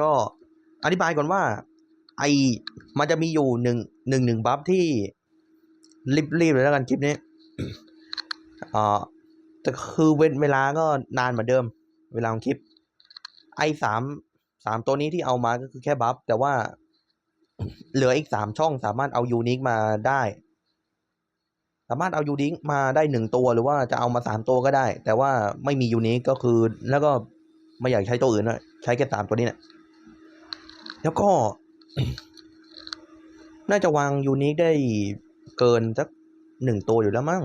ก็อธิบายก่อนว่า ไอมันจะมีอยู่หนึ่งหนึ่งหนึ่งบัฟที่รีบรีบเลยแล้วกันคลิปนี้อ่าแต่คือเว้นเวลาก็นานเหมือนเดิม เวลาของคลิป ไอสามสามตัวนี้ที่เอามาก็คือแค่บัฟแต่ว่า เหลืออีกสามช่องสามารถเอายูนิคมาได้ สามารถเอายูนิคมาได้หนึ่งตัวหรือว่าจะเอามาสามตัวก็ได้ แต่ว่าไม่มียูนิคก็คือแล้วก็ ไม่อยากใช้ตัวอื่นนะใช้แค่สามตัวนี้เนี่ยแล้วก็ น่าจะวางยูนิคได้เกินสักหนึ่งตัวอยู่แล้วมั้ง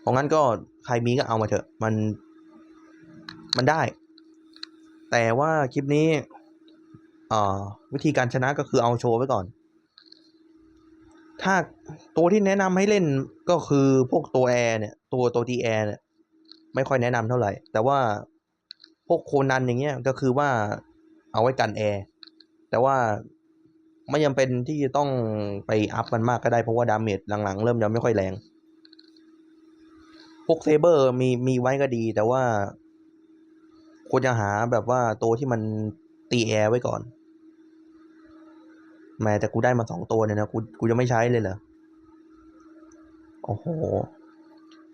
เพราะงั้นก็ใครมีก็เอามาเถอะ มัน มันได้ แต่ว่าคลิปนี้วิธีการชนะก็คือเอาโชว์ไว้ก่อน ถ้าตัวที่แนะนำให้เล่นก็คือพวกตัวแอร์เนี่ย ตัวตัวทีแอร์เนี่ย ไม่ค่อยแนะนำเท่าไหร่ แต่ว่า พวกโคนันอย่างเงี้ยก็คือว่าเอาไว้กันแอร์แต่ว่าไม่จำเป็นที่จะต้องไปอัพมันมากก็ได้เพราะว่าดาเมจหลังๆ เริ่มจะไม่ค่อยแรง พวกเซเบอร์มีมีไว้ก็ดี แต่ว่าควรจะหาแบบว่าตัวที่มันตีแอร์ไว้ก่อน แม้แต่กูได้มาสองตัวเนี่ยนะกูกูจะไม่ใช้เลยเหรอ โอ้โห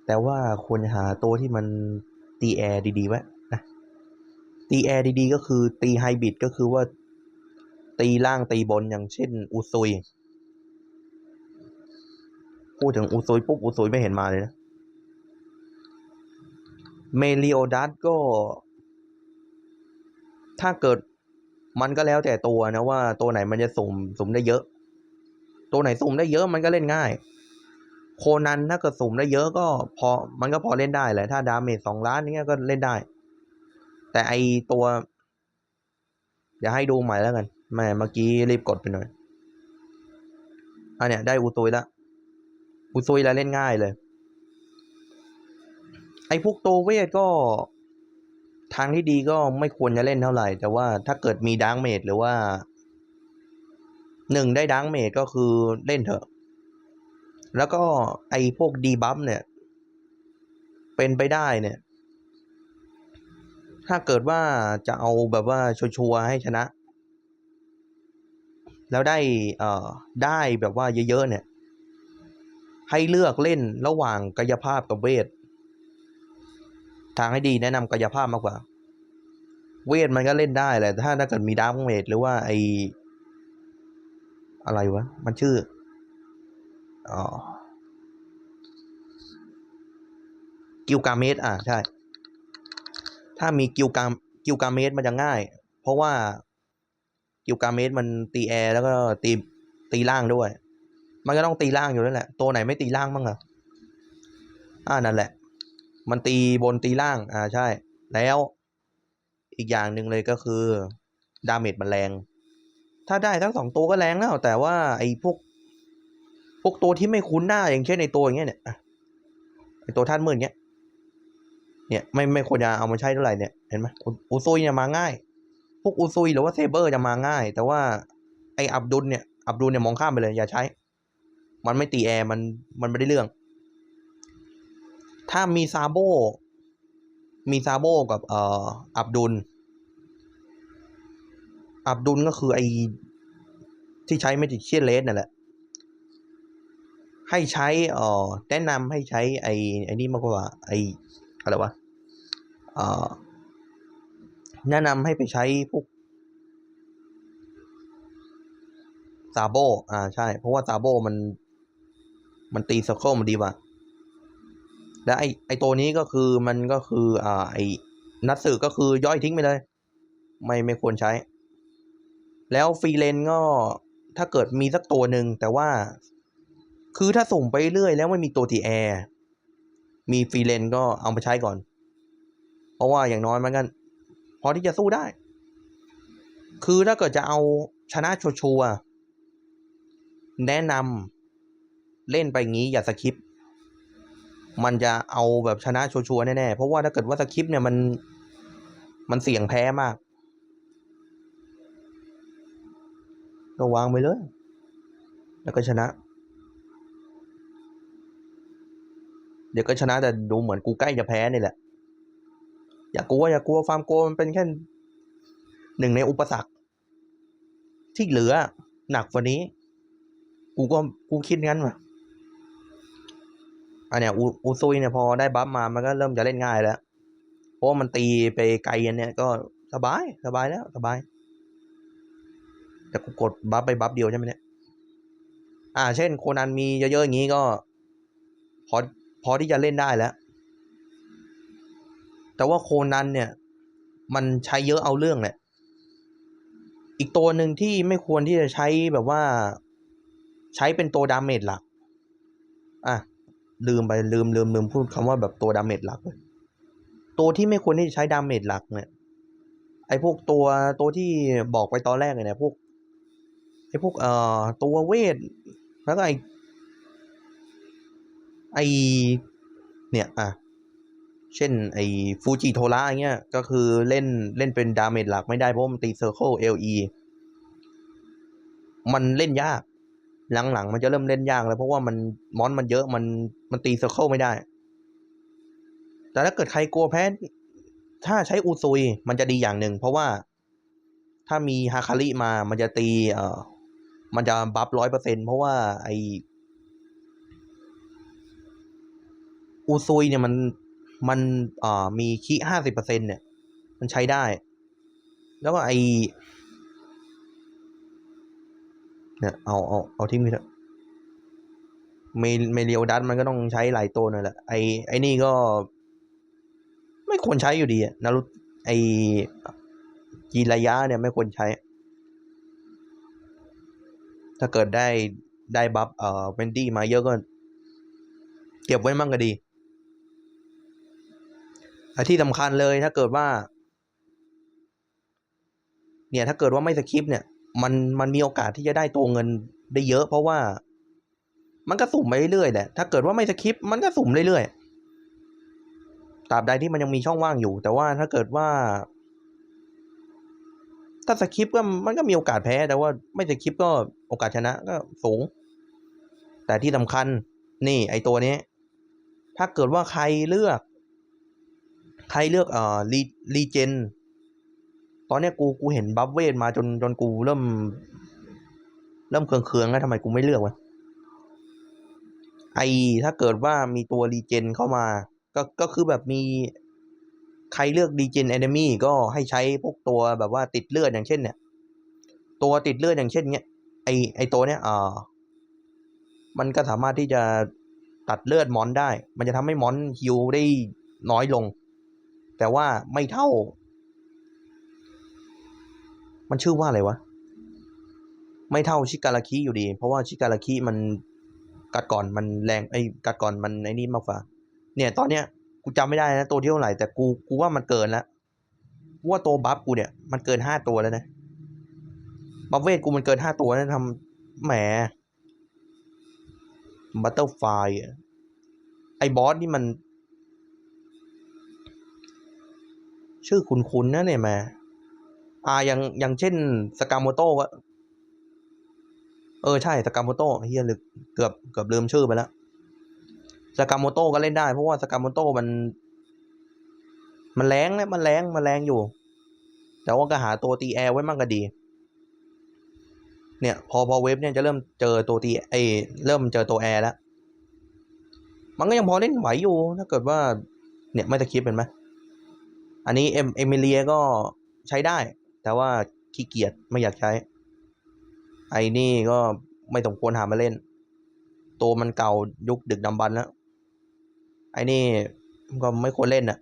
แต่ว่าควรจะหาตัวที่มันตีแอร์ดีๆไว้ ตีแอร์ดีๆ ก็คือตีไฮบริดก็คือว่า ตีล่างตีบนอย่างเช่นอุซุย พูดถึงอุซุยปุ๊บอุซุยไม่เห็นมาเลยนะ เมลิโอดัสก็ ถ้าเกิดมันก็แล้วแต่ตัวนะว่าตัวไหนมันจะสุ่มสุ่มได้เยอะ ตัวไหนสุ่มได้เยอะมันก็เล่นง่าย โคนันถ้าเกิดสุ่มได้เยอะก็พอมันก็พอเล่นได้แหละถ้าดาเมจสองล้านนี้ก็เล่นได้ แต่ไอตัว เดี๋ยวให้ดูใหม่แล้วกันแม่เมื่อกี้รีบกดไปหน่อยอันเนี้ยได้อุตุยละอุตุยแล้วเล่นง่ายเลย ไอพวกตัวเวทก็ทางที่ดีก็ไม่ควรจะเล่นเท่าไหร่ แต่ว่าถ้าเกิดมีดังเมดหรือว่าหนึ่งได้ดังเมดก็คือเล่นเถอะ แล้วก็ไอพวกดีบัฟเนี่ย เป็นไปได้เนี่ย ถ้าเกิดว่าจะเอาแบบว่าชัวร์ให้ชนะ แล้วได้เอ่อได้แบบว่าเยอะๆเนี่ย ให้เลือกเล่นระหว่างกายภาพกับเวท ทางให้ดีแนะนำกายภาพมากกว่า เวทมันก็เล่นได้แหละถ้าถ้าเกิดมีดาร์กเวทหรือว่าไออะไรวะ มันชื่ออ๋อกิลกาเมสอะ ใช่ ถ้ามีกิลกามกิลกาเมสมันจะง่าย เพราะว่ากิลกาเมสมันตีแอร์แล้วก็ตีตีล่างด้วย มันก็ต้องตีล่างอยู่แล้วแหละ ตัวไหนไม่ตีล่างบ้างอะอ่านั่นแหละ มันตีบนตีล่าง อ่าใช่ แล้วอีกอย่างหนึ่งเลยก็คือดาเมจมันแรง ถ้าได้ทั้งสองตัวก็แรงแล้ว แต่ว่าไอ้พวก พวกตัวที่ไม่คุ้นหน้าอย่างเช่นในตัวอย่างเงี้ยเนี่ยไอ้ตัวท่านมืดเงี้ย เนี่ยไม่ไม่ควรจะเอามาใช้เท่าไหร่เนี่ยเห็นไหมอุซุยเนี่ยมาง่าย พวกอุซุยหรือว่าเซเบอร์จะมาง่าย แต่ว่าไอ้อับดุลเนี่ยอับดุลเนี่ยมองข้ามไปเลยอย่าใช้ มันไม่ตีแอร์มันมันไม่ได้เรื่อง ถ้ามีซาโบมีซาโบกับเอ่ออับดุล อับดุลก็คือไอที่ใช้เมจิเชียนเลสนั่นแหละให้ใช้เอ่อแนะนำให้ใช้ไอไอนี่มากกว่าไออะไรวะ แนะนำให้ไปใช้พวกซาโบอ่าใช่ เพราะว่าซาโบมัน มันตีสเคิลมันดีกว่า และไอไอตัวนี้ก็คือมันก็คือ อ่า ไอนัดสื่อก็คือย่อยทิ้งไปเลย ไม่ไม่ควรใช้ แล้วฟรีเลนก็ถ้าเกิดมีสักตัวหนึ่งแต่ว่า คือถ้าส่งไปเรื่อยแล้วไม่มีตัวทีแอร์มีฟรีเลนก็เอามาใช้ก่อน เพราะว่าอย่างน้อยมันก็พอที่จะสู้ได้ คือถ้าเกิดจะเอาชนะชัวร์ๆแนะนำเล่นไปงี้อย่าสคิป มันจะเอาแบบชนะชัวร์แน่ๆ เพราะว่าถ้าเกิดว่าสคริปเนี่ยมันมันเสี่ยงแพ้มากก็วางไปเลย แล้วก็ชนะ เดี๋ยวก็ชนะแต่ดูเหมือนกูใกล้จะแพ้นี่แหละ อย่ากลัวอย่ากลัวฟาร์มโกมันเป็นแค่หนึ่งในอุปสรรค ที่เหลือหนักกว่านี้ กูก็กูคิดงั้นว่ะอันเนี้ยอูอูซุยเนี่ยพอได้บัฟมามันก็เริ่มจะเล่นง่ายแล้ว เพราะมันตีไปไกลอันเนี้ยก็สบายสบายแล้วสบาย แต่กูกดบัฟไปบัฟเดียวใช่ไหมเนี่ย อ่า เช่นโคนันมีเยอะๆอย่างนี้ก็ พอพอที่จะเล่นได้แล้ว แต่ว่าโคนันเนี่ย มันใช้เยอะเอาเรื่องแหละ อีกตัวหนึ่งที่ไม่ควรที่จะใช้แบบว่า ใช้เป็นตัวดาเมจหลัก อะ ลืมไปลืมลืมลืมพูดคำว่าแบบตัวดาเมจหลักเลยตัวที่ไม่ควรที่จะใช้ดาเมจหลักเนี่ย ไอ้พวกตัวตัวที่บอกไปตอนแรกเลยเนี่ยพวกไอ้พวกเอ่อตัวเวท แล้วก็ไอ้ไอ้เนี่ย อะ เช่นไอ้ฟูจิโทระเงี้ย ก็คือเล่นเล่นเป็นดาเมจหลักไม่ได้เพราะมันตีเซอร์เคิลเอลีมันเล่นยาก หลังๆ มันจะเริ่มเล่นยากแล้วเพราะว่ามันมอนมันเยอะมันมันตีเซอร์เคิลไม่ได้ แต่ถ้าเกิดใครกลัวแพ้ ถ้าใช้อูซุยมันจะดีอย่างหนึ่ง เพราะว่าถ้ามีฮาคาริมา มันจะตี เอ่อ มันจะบัฟร้อยเปอร์เซ็นเพราะว่าไออูซุยเนี่ยมัน มันมีคีห้าสิบเปอร์เซ็นเนี่ย มันใช้ได้ แล้วก็ไอเนี่ยเอาเอาเอาที่มีเถอะเมเมเรียวดัตมันก็ต้องใช้หลายตัวหน่อยแหละไอไอนี่ก็ ไม่ควรใช้อยู่ดีอะนารุไอจีระยะเนี่ยไม่ควรใช้ ถ้าเกิดได้ได้บัฟเอ่อเวนดี้มาเยอะก็ เก็บไว้มั่งก็ดี ที่สำคัญเลยถ้าเกิดว่า เนี่ยถ้าเกิดว่าไม่สคริปเนี่ย มันมันมีโอกาสที่จะได้ตัวเงินได้เยอะ เพราะว่า มันก็สุ่มไปเรื่อยๆแหละถ้าเกิดว่าไม่สคริปมันก็สุ่มเรื่อยๆตราบใดที่มันยังมีช่องว่างอยู่ แต่ว่าถ้าเกิดว่า ถ้าสคริปก็มันก็มีโอกาสแพ้ แต่ว่าไม่สคริปก็โอกาสชนะก็สูง แต่ที่สำคัญ นี่ ไอตัวนี้ ถ้าเกิดว่าใครเลือก ใครเลือกเอ่อรีรีเจน ตอนเนี้ยกูกูเห็นบัฟเวทมาจนจนกูเริ่ม เริ่มเคืองๆแล้วทำไมกูไม่เลือกวะไอถ้าเกิดว่ามีตัวรีเจนเข้ามา ก็ก็คือแบบมีใครเลือกรีเจนแอนมี่ก็ให้ใช้พวกตัวแบบว่าติดเลือดอย่างเช่นเนี่ย ตัวติดเลือดอย่างเช่นเนี้ยไอไอตัวเนี้ยอ่ามันก็สามารถที่จะตัดเลือดมอนได้ มันจะทำให้มอนฮิวได้น้อยลง แต่ว่าไม่เท่า มันชื่อว่าอะไรวะ ไม่เท่าชิการาคิอยู่ดี เพราะว่าชิการาคิมันกัดก่อนมันแรงไอ้กัดก่อนมันไอ้นี่มากกว่าเนี่ยตอนเนี้ยกูจำไม่ได้นะตัวที่เท่าไหร่แต่กูกูว่ามันเกินแล้วว่าตัวบัฟกูเนี่ยมันเกินห้าตัวแล้วนะบัฟเวทกูมันเกินห้าตัวนะทำแหมบัตเตอร์ไฟไอ้บอสนี่มัน ชื่อคุณๆนะเนี่ยแม่อ่าอย่างอย่างเช่นสกามโมโต้วะเออใช่สกามโมโต้เฮียลึกเกือบเกือบลืมชื่อไปแล้วสกามโมโต้ก็เล่นได้ เพราะว่าสกามโมโต้มัน มันแรงนะมันแรงมันแรงอยู่ แต่ว่าก็หาตัวตีแอร์ไว้มั่งก็ดี เนี่ย พอพอเว็บเนี่ยจะเริ่มเจอตัวตีไอเริ่มเจอตัวแอร์แล้วมันก็ยังพอเล่นไหวอยู่ถ้าเกิดว่า เนี่ยไม่ตะคิดเป็นไหม อันนี้เอ็มเอมิเลียก็ใช้ได้ แต่ว่าขี้เกียจไม่อยากใช้ ไอ้นี่ก็ไม่สมควรหามาเล่น ตัวมันเก่ายุคดึกดำบรรพ์แล้ว ไอ้นี่ก็ไม่ควรเล่นอะ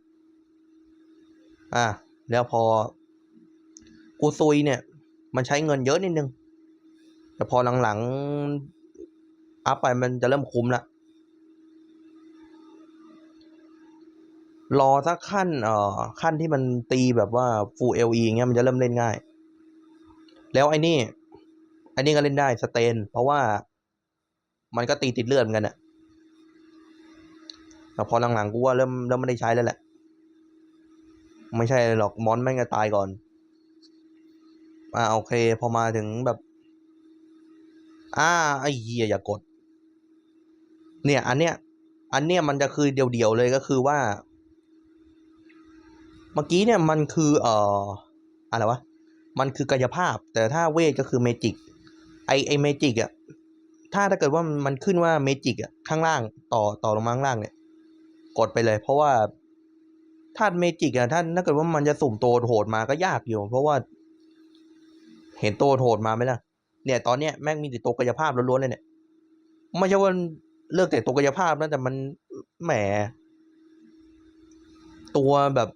อะ แล้วพอ กูซุยเนี่ย มันใช้เงินเยอะนิดนึง แต่พอหลังๆอัพไปมันจะเริ่มคุ้มละ รอสักขั้นเอ่อขั้นที่มันตีแบบว่า full LE เงี้ยมันจะเริ่มเล่นง่าย แล้วไอ้นี่ไอ้นี่ก็เล่นได้สเตน เพราะว่ามันก็ตีติดเลือดเหมือนกันอะแต่พอหลังๆกูว่าเริ่มเริ่มไม่ได้ใช้แล้วแหละ ไม่ใช่หรอกมอนแม่งจะตายก่อน อ่าโอเค พอมาถึงแบบ อ่าไอ้เหี้ยอย่ากด เนี่ย อันเนี้ย อันเนี้ยมันจะคือเดียวๆเลยก็คือว่า เมื่อกี้เนี่ยมันคือเอ่ออะไรวะ มันคือกายภาพ แต่ถ้าเวทก็คือเมจิก ไอไอเมจิกอะถ้าถ้าเกิดว่ามันขึ้นว่าเมจิกอะข้างล่างต่อต่อลงมาข้างล่างเนี่ย กดไปเลย เพราะว่าถ้าเมจิกอะถ้าถ้าเกิดว่ามันจะสุ่มตัวโหดมาก็ยากอยู่ เพราะว่า เห็นตัวโหดมาไหมล่ะ เนี่ยตอนเนี้ยแม่งมีแต่ตัวกายภาพล้วนๆเลยเนี่ยไม่ใช่ว่าเลือกแต่ตัวกายภาพนะแต่มันแหม ตัวแบบ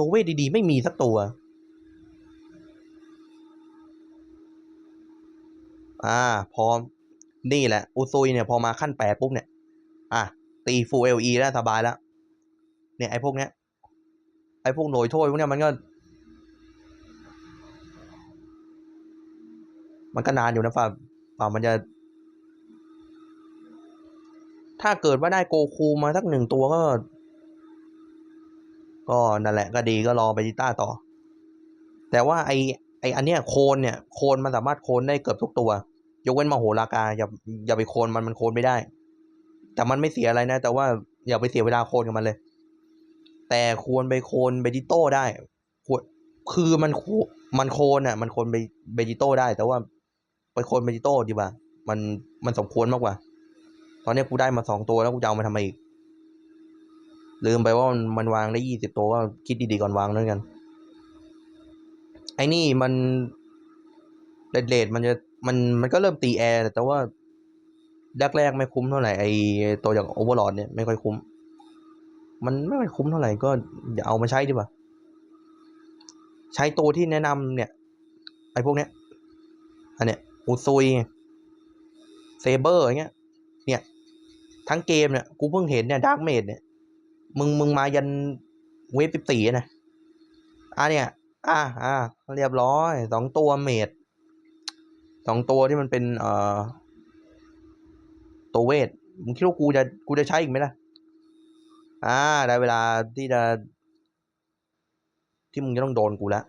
ตัวเวทดีๆ ไม่มีสักตัว อ่าพอนี่แหละ อุซุยเนี่ย พอมาขั้นแปดปุ๊บเนี่ย อะ ตีฟูเอลีแล้วสบายแล้ว เนี่ยไอ้พวกเนี้ย ไอ้พวกหน่วยโทษพวกเนี้ยมันก็ มันก็นานอยู่นะฝ่าฝ่ามันจะถ้าเกิดว่าได้โกคูมาสักหนึ่งตัวก็ ก็นั่นแหละก็ดีก็รอไปจิต้าต่อ แต่ว่าไอไออันเนี้ยโคนเนี่ยโคนมันสามารถโคนได้เกือบทุกตัว ยกเว้นมโหรากาอย่าอย่าไปโคนมันมันโคนไม่ได้ แต่มันไม่เสียอะไรนะ แต่ว่าอย่าไปเสียเวลาโคนกับมันเลย แต่ควรไปโคนเบจิโต้ได้ควรคือมันโคมันโคนอะ มันโคนเบเบจิโต้ได้ แต่ว่าไปโคนเบจิโต้ดีกว่า มันมันสมควรมากกว่า ตอนนี้กูได้มาสองตัวแล้วกูจะเอามาทำไมอีก ลืมไปว่ามันมันวางได้ยี่สิบตัวก็คิดดีๆก่อนวางด้วยกัน ไอ้นี่มันเรดเรดมันจะมันมันก็เริ่มตีแอร์แต่ว่าแรกๆไม่คุ้มเท่าไหร่ไอ้ตัวอย่างโอเวอร์ลอดเนี่ยไม่ค่อยคุ้ม มันไม่ค่อยคุ้มเท่าไหร่ก็อย่าเอามาใช้ดีกว่าใช้ตัวที่แนะนำเนี่ยไอ้พวกเนี้ยอันเนี้ยอุซุยเซเบอร์อย่างเงี้ย เนี่ย ทั้งเกมเนี่ย กูเพิ่งเห็นเนี่ยดาร์กเมดเนี่ย มึงมึงมายันเวฟสิบสี่นะอะเนี่ย อะอะเรียบร้อยสองตัวเมดสองตัวที่มันเป็น เอ่อ ตัวเวทมึงคิดว่ากูจะกูจะใช้อีกไหมล่ะ อ่า ได้เวลาที่จะ ที่มึงจะต้องโดนกูแล้ว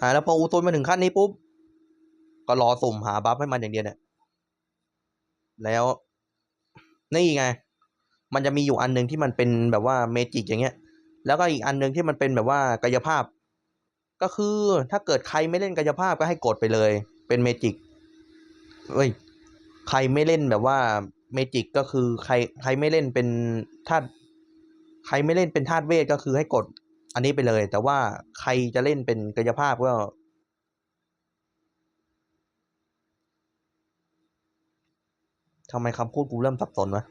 อ่าแล้วพออูตุนมาถึงขั้นนี้ปุ๊บ ก็รอสุ่มหาบัฟให้มันอย่างเดียวเนี่ย แล้ว นี่ไง มันจะมีอยู่อันหนึ่งที่มันเป็นแบบว่าเมจิกอย่างเงี้ย แล้วก็อีกอันหนึ่งที่มันเป็นแบบว่ากายภาพ ก็คือถ้าเกิดใครไม่เล่นกายภาพก็ให้กดไปเลย เป็นเมจิกเอ้ยใครไม่เล่นแบบว่าเมจิกก็คือใครใครไม่เล่นเป็นธาตุใครไม่เล่นเป็นธาตุเวทก็คือให้กดอันนี้ไปเลย แต่ว่าใครจะเล่นเป็นกายภาพก็ทำไมคำพูดกูเริ่มสับสนวะ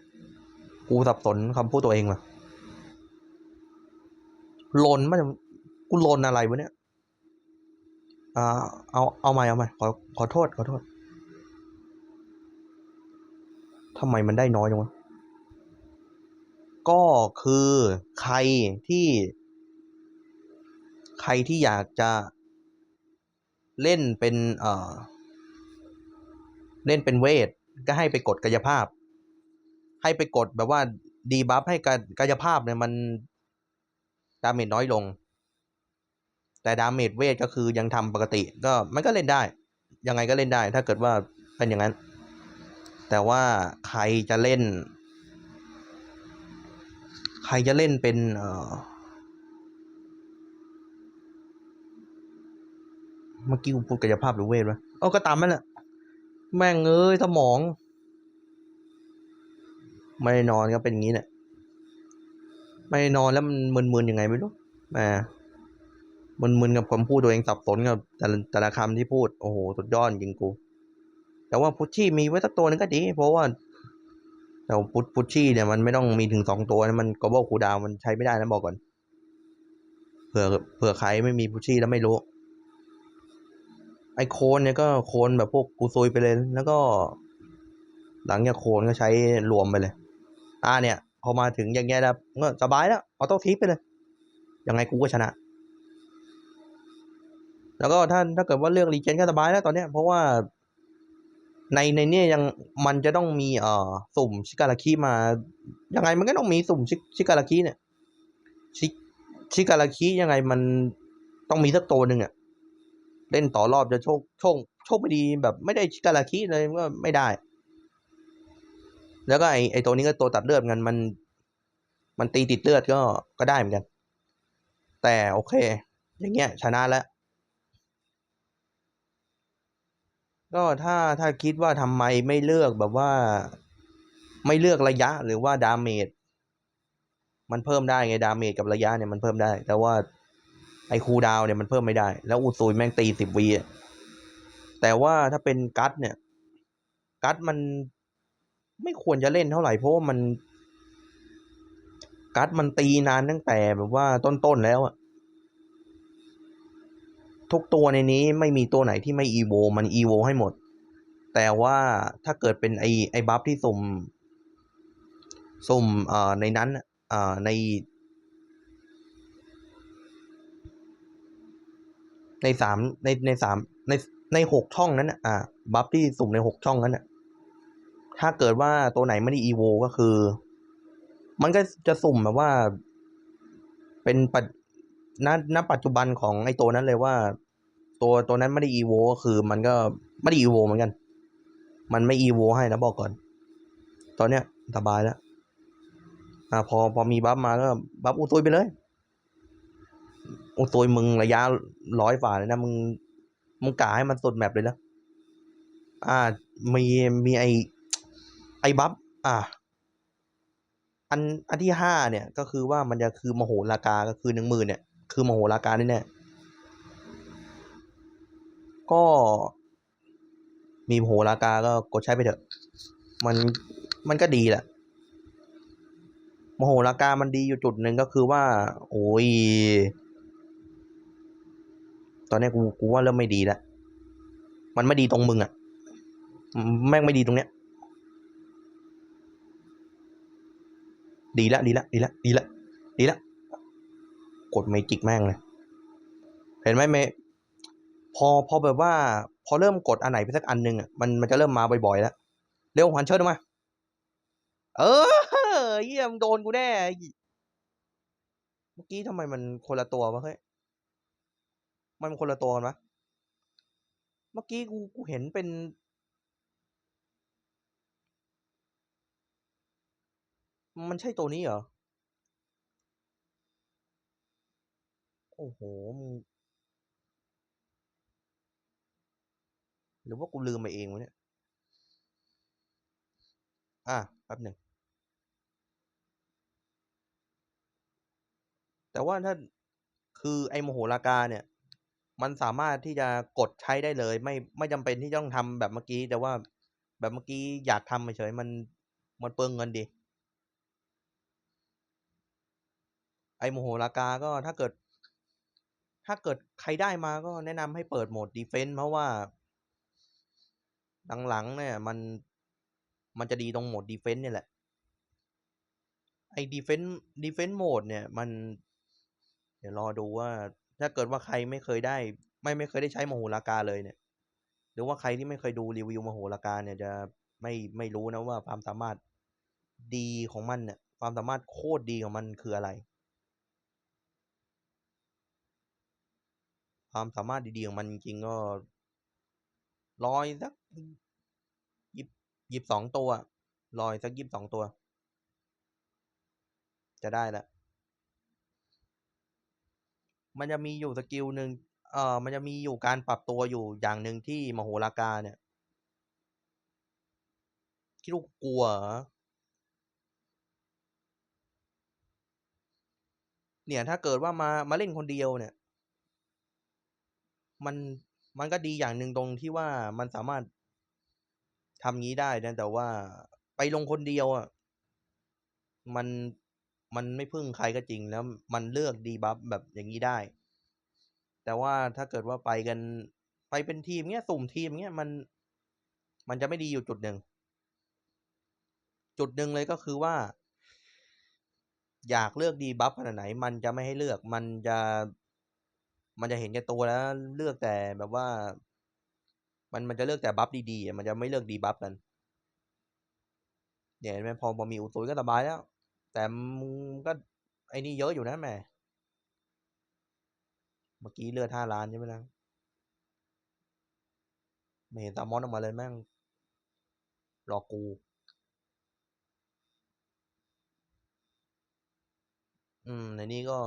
กูสับสนคำพูดตัวเองว่ะลนมันกูลนอะไรวะเนี่ยอ่าเอาเอาใหม่เอาใหม่ขอขอโทษขอโทษทำไมมันได้น้อยจังวะก็คือใครที่ ใครที่อยากจะเล่นเป็นเอ่อเล่นเป็นเวท ก็ให้ไปกดกายภาพ ให้ไปกดแบบว่าดีบัฟให้กากายภาพเนี่ยมันดาเมจน้อยลง แต่ดาเมจเวทก็คือยังทำปกติ ก็มันก็เล่นได้ ยังไงก็เล่นได้ ถ้าเกิดว่าเป็นอย่างนั้น แต่ว่าใครจะเล่น ใครจะเล่นเป็นเอ่อเมื่อกี้กูพูดกายภาพหรือเวทวะเอ้าก็ตามนั่นแหละ แม่งเอ้ยสมอง ไม่ได้นอนก็เป็นอย่างนี้เนี่ยไม่ได้นอนแล้วมันมึนๆยังไงไม่รู้แหมมึนๆกับคำพูดตัวเองสับสนกับแต่ละแต่ละคำที่พูด โอ้โหสุดยอดจริงกู แต่ว่าพุชชี่มีไว้สักตัวหนึงก็ดี เพราะว่าแต่พุชพุชชี่เนี่ยมันไม่ต้องมีถึงสองตัวนะมันกอบคูดาวมันใช้ไม่ได้นะบอกก่อนเผื่อเผื่อใครไม่มีพุชชี่แล้วไม่รู้ ไอโคนเนี่ยก็โคนแบบพวกกูซุยไปเลย แล้วก็ หลังจากโคนก็ใช้รวมไปเลย อาเนี่ย พอมาถึงอย่างเงี้ยแล้วก็สบายแล้วออโต้ทิปไปเลยยังไงกูก็ชนะ แล้วก็ถ้าถ้าเกิดว่าเลือกรีเจนก็สบายแล้วตอนเนี้ยเพราะว่าในในเนี้ยยังมันจะต้องมีเอ่อสุ่มชิการาคิมา ยังไงมันก็ต้องมีสุ่มชิชิการาคิเนี่ย ชิชิการาคิยังไงมันต้องมีสักตัวหนึ่งอะเล่นต่อรอบจะโชคโชคโชคไม่ดีแบบไม่ได้ชิการาคิเลยก็ไม่ได้ แล้วก็ไอไอตัวนี้ก็ตัวตัดเลือดกันมัน มันตีติดเลือดก็ก็ได้เหมือนกัน แต่โอเค อย่างเงี้ยชนะแล้ว ก็ถ้าถ้าคิดว่าทำไมไม่เลือกแบบว่า ไม่เลือกระยะหรือว่าดาเมจมันเพิ่มได้ไงดาเมจกับระยะเนี่ยมันเพิ่มได้ แต่ว่าไอ้คูดาวเนี่ยมันเพิ่มไม่ได้ แล้วอุซุยแม่งตีสิบวีแต่ว่าถ้าเป็นกัตเนี่ย กัตมัน ไม่ควรจะเล่นเท่าไหร่เพราะว่ามันกัตมันตีนานตั้งแต่แบบว่าต้นๆแล้วอะทุกตัวในนี้ไม่มีตัวไหนที่ไม่อีโวมันอีโวให้หมด แต่ว่าถ้าเกิดเป็นไอไอบัฟที่สุ่มสุ่มเอ่อในนั้นเอ่อใน ในสามในในสามในในหกช่องนั้นน่ะบัฟที่สุ่มในหกช่องนั้นน่ะ ถ้าเกิดว่าตัวไหนไม่ได้อีโวก็คือ มันก็จะสุ่มแบบว่า เป็นปัจณณปัจจุบันของไอ้ตัวนั้นเลยว่า ตัวตัวนั้นไม่ได้อีโวก็คือ มันก็ไม่ได้อีโวเหมือนกัน มันไม่อีโวให้นะบอกก่อน ตอนเนี้ยสบายแล้วอ่าพอพอมีบัฟมาก็บัฟอุตุยไปเลยอุตุยมึงระยะร้อยฝ่าเลยนะมึงมึงกาให้มันสุดแมปเลยนะอ่ามีมีไอ ไอบัฟอ่าอันอันที่ห้าเนี่ยก็คือว่ามันจะคือมโหราคาก็คือหนึ่งหมื่นเนี่ย คือมโหราคาแน่ๆก็มีมโหราคาก็กดใช้ไปเถอะ มันมันก็ดีแหละมโหราคามันดีอยู่จุดหนึ่งก็คือว่า โอ้ย ตอนนี้กูกูว่าเริ่มไม่ดีแล้ว มันไม่ดีตรงมึงอะ่ะ แม่งไม่ดีตรงเนี้ย ดีละดีละดีละดีละดีละกดเมจิกแม่งเลย เห็นไหมเมพอพอแบบว่า พอเริ่มกดอันไหนไปสักอันหนึ่งอะมันมันจะเริ่มมาบ่อยๆแล้วเร็วหันเชิดออกมา เออเยี่ยมโดนกูแน่เมื่อกี้ทำไมมันคนละตัววะเฮ้ยมันคนละตัวกันวะเมื่อกี้กูกูเห็นเป็น มันใช่ตัวนี้เหรอ โอ้โหมึงหรือว่ากูลืมไปเองวะเนี่ย อะแป๊บหนึ่ง แต่ว่าถ้าคือไอ้โมโหลากาเนี่ย มันสามารถที่จะกดใช้ได้เลย ไม่ไม่จำเป็นที่ต้องทำแบบเมื่อกี้ แต่ว่าแบบเมื่อกี้อยากทำเฉยๆมันมันเปลืองเงินดี ไอ้ โมโหลากาก็ถ้าเกิด ถ้าเกิดใครได้มาก็แนะนำให้เปิดโหมดดีเฟนต์เพราะว่า หลังๆเนี่ยมันมันจะดีตรงโหมดดีเฟนต์เนี่ยแหละ ไอ้ดีเฟนต์ดีเฟนต์โหมดเนี่ยมัน เดี๋ยวรอดูว่า ถ้าเกิดว่าใครไม่เคยได้ ไม่ไม่เคยได้ใช้มโหรากาเลยเนี่ย หรือว่าใครที่ไม่เคยดูรีวิวมโหรากาเนี่ยจะไม่ไม่รู้นะว่าความสามารถดีของมันเนี่ยความสามารถโคตรดีของมันคืออะไร ความสามารถดีๆของมันจริงก็ร้อยสักยิบยิบสองตัวลอยสักยิบสองตัว จะได้ละมันจะมีอยู่สกิลหนึ่งเอ่อ มันจะมีอยู่การปรับตัวอยู่อย่างหนึ่งที่มโหรากาเนี่ยคิดว่ากูกลัว เนี่ยถ้าเกิดว่ามามาเล่นคนเดียวเนี่ย มันมันก็ดีอย่างหนึ่งตรงที่ว่ามันสามารถทำงี้ได้นะแต่ว่าไปลงคนเดียวอะมันมันไม่พึ่งใครก็จริงแล้ว มันเลือกดีบัฟแบบอย่างนี้ได้ แต่ว่าถ้าเกิดว่าไปกันไปเป็นทีมเงี้ยสุ่มทีมเงี้ยมันมันจะไม่ดีอยู่จุดหนึ่ง จุดหนึ่งเลยก็คือว่า อยากเลือกดีบัฟขนาดไหน มันจะไม่ให้เลือก มันจะ มันจะเห็นแก่ตัวแล้วเลือกแต่แบบว่า มันมันจะเลือกแต่บัฟดีๆ มันจะไม่เลือกดีบัฟกันเนี่ยเห็นไหมพอพอมีอุตุยก็สบายแล้ว แต่มึงก็ไอ้นี่เยอะอยู่นะแม่เมื่อกี้เลือดห้าล้านใช่ไหมล่ะไม่เห็นตามอนออกมาเลยแม่งรอกูอืมในนี้ก็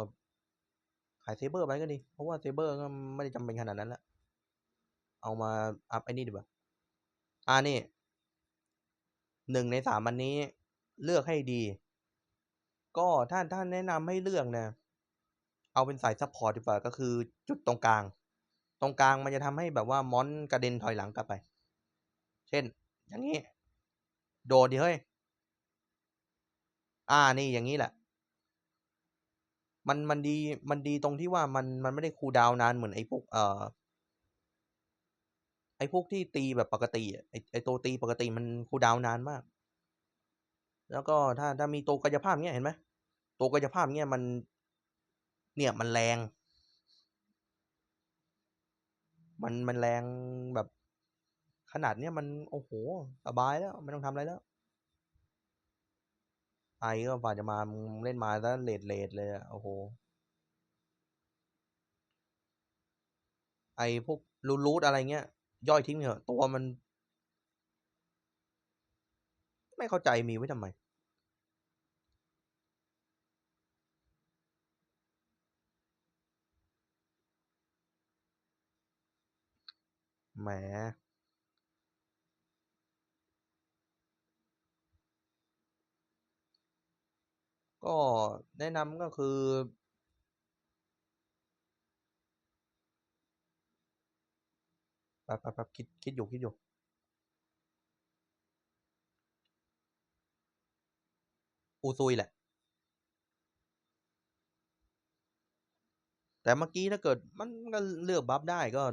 ายเซเบอร์ไปก็ดี เพราะว่าเซเบอร์ก็ไม่ได้จำเป็นขนาดนั้นละเอามาอัพไอ้นี่ดีกว่า อ่านี่หนึ่งในสามอันนี้เลือกให้ดี ก็ถ้าท่านแนะนำให้เลือกนะ เอาเป็นสายซัพพอร์ตดีกว่าก็คือจุดตรงกลาง ตรงกลางมันจะทำให้แบบว่ามอนกระเด็นถอยหลังกลับไป เช่น อย่างนี้ โดดดิเฮ้ย อ่านี่อย่างนี้แหละ มันมันดีมันดีตรงที่ว่ามันมันไม่ได้คูลดาวน์นานเหมือนไอ้พวกเอ่อไอ้พวกที่ตีแบบปกติอะไอ้ไอ้ตัวตีปกติมันคูลดาวน์นานมาก แล้วก็ถ้าถ้ามีตัวกายภาพเงี้ยเห็นไหมตัวกายภาพเงี้ยมันเนี่ยมันแรง มันมันแรงแบบขนาดเนี้ยมันโอ้โหสบายแล้วไม่ต้องทำอะไรแล้ว ไอก็ฝ่าจะมาเล่นมาซะเลดเลดเลยอะโอ้โห ไอพวกรูรูทอะไรเงี้ย ย่อยทิ้งไปเถอะตัวมัน ไม่เข้าใจมีไว้ทำไม แหม ก็แนะนำก็คือแป๊บแป๊บป๊บคิดคิดอยู่คิดอยู่อูซุยแหละ แต่เมื่อกี้ถ้าเกิดมันก็เลือกบัฟได้ก็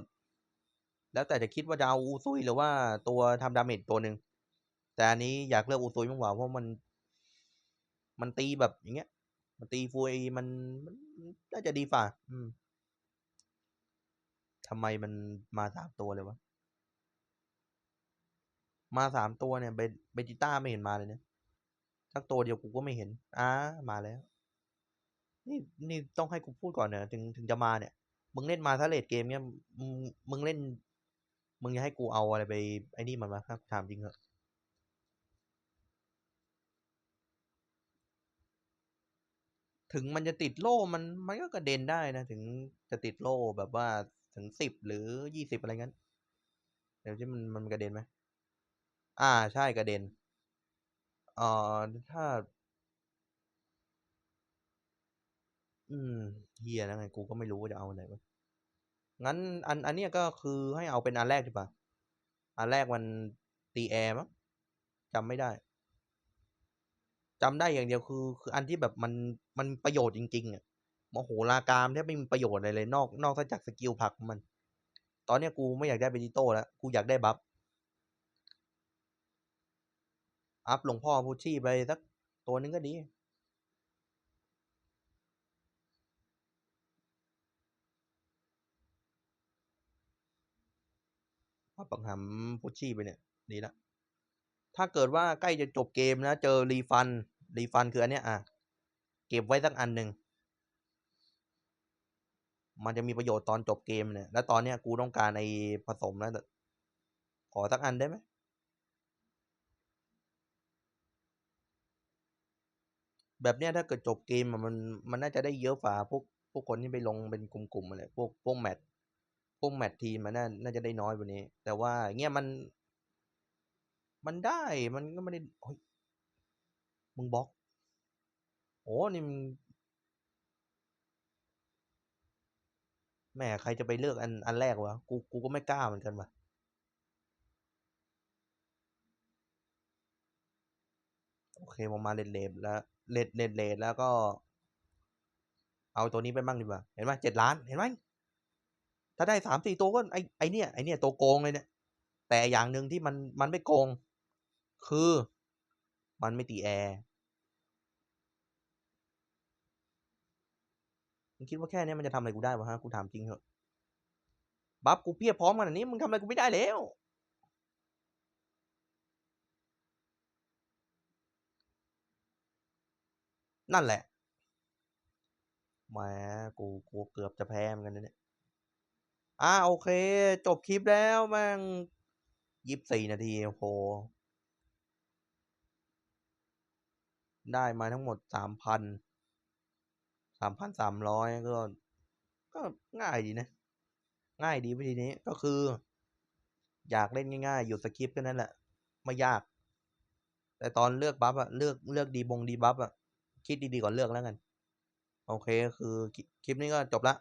แล้วแต่จะคิดว่าจะเอาอูซุยหรือว่าตัวทำดาเมจตัวหนึ่งแต่อันนี้อยากเลือกอูซุยมากกว่าเพราะมัน มันตีแบบอย่างเงี้ย มันตีฟูเอมันมันน่าจะดีฝ่า อืมทำไมมันมาสามตัวเลยวะ มาสามตัวเนี่ยเบเบจิต้าไม่เห็นมาเลยเนี่ยสักตัวเดียวกูก็ไม่เห็นอ่ามาแล้ว นี่นี่ต้องให้กูพูดก่อนเนี่ยถึงถึงจะมาเนี่ย มึงเล่นมาถ้าเลดเกมเนี่ยมึงมึงเล่น มึงจะให้กูเอาอะไรไปไอ้นี่มันมาครับถามจริงเหอ ถึงมันจะติดโล่มันมันก็กระเด็นได้นะ ถึงจะติดโล่แบบว่าถึงสิบหรือยี่สิบอะไรงั้น เดี๋ยวที่มันมันกระเด็นไหมอ่าใช่กระเด็นเอ่อถ้า อืมเฮียแล้วไงกูก็ไม่รู้ว่าจะเอาอันไหนวะงั้น อันอันเนี้ยก็คือให้เอาเป็นอันแรกดีกว่าอันแรกมันตีแอร์มั้งจำไม่ได้ จำได้อย่างเดียวคือ คืออันที่แบบมันมันประโยชน์จริงๆอะมโหรากามแทบไม่มีประโยชน์อะไรเลยนอกนอกจากสกิลผักมัน ตอนเนี้ยกูไม่อยากได้เบจิโต้แล้ว กูอยากได้บัฟอัพหลวงพ่อพูชี่ไปสักตัวนึงก็ดีอัพปังหำพูชี่ไปเนี่ย ดีละ ถ้าเกิดว่าใกล้จะจบเกมนะ เจอรีฟัน รีฟันคืออันเนี้ยอะ เก็บไว้สักอันหนึ่ง มันจะมีประโยชน์ตอนจบเกมเนี่ย แล้วตอนเนี้ยกูต้องการไอ้ผสมแล้ว ขอสักอันได้ไหม แบบเนี้ยถ้าเกิดจบเกมมันมันน่าจะได้เยอะฝ่าพวกพวกคนที่ไปลงเป็นกลุ่มๆอะไรพวกพวกแมตช์พวกแมตช์ทีมมันน่าน่าจะได้น้อยกว่านี้ แต่ว่าเงี้ยมัน มันได้มันก็ไม่ได้เฮ้ยมึงบล็อก โอ้นี่มึงแหมใครจะไปเลือกอันอันแรกวะ กูกูก็ไม่กล้าเหมือนกันวะโอเคผมมาเลดเลดแล้วเลดเลดเลดแล้วก็ เอาตัวนี้ไปบ้างดีกว่า เห็นไหมเจ็ดล้านเห็นไหมถ้าได้สามสี่ตัวก็ไอไอเนี่ยไอเนี่ยตัวโกงเลยเนี่ย แต่อย่างหนึ่งที่มันมันไม่โกง คือมันไม่ตีแอร์มึงคิดว่าแค่นี้มันจะทำอะไรกูได้วะฮะกูถามจริงเหอะบัฟกูเพียบพร้อมขนาดนี้มึงทำอะไรกูไม่ได้แล้วนั่นแหละแหมกูกูเกือบจะแพ้เหมือนกันเนี่ย อ่าโอเค จบคลิปแล้วแม่งยี่สิบสี่นาทีโอ้โห ได้มาทั้งหมดสามพันสามพันสามร้อยก็ ก็ง่ายดีนะ ง่ายดีวิธีนี้ก็คือ อยากเล่นง่ายๆหยุดสคริปต์แค่นั้นแหละ ไม่ยาก แต่ตอนเลือกบัฟอะเลือกเลือกดีบงดีบัฟอะคิดดีๆก่อนเลือกแล้วกัน โอเค คือคลิปนี้ก็จบละ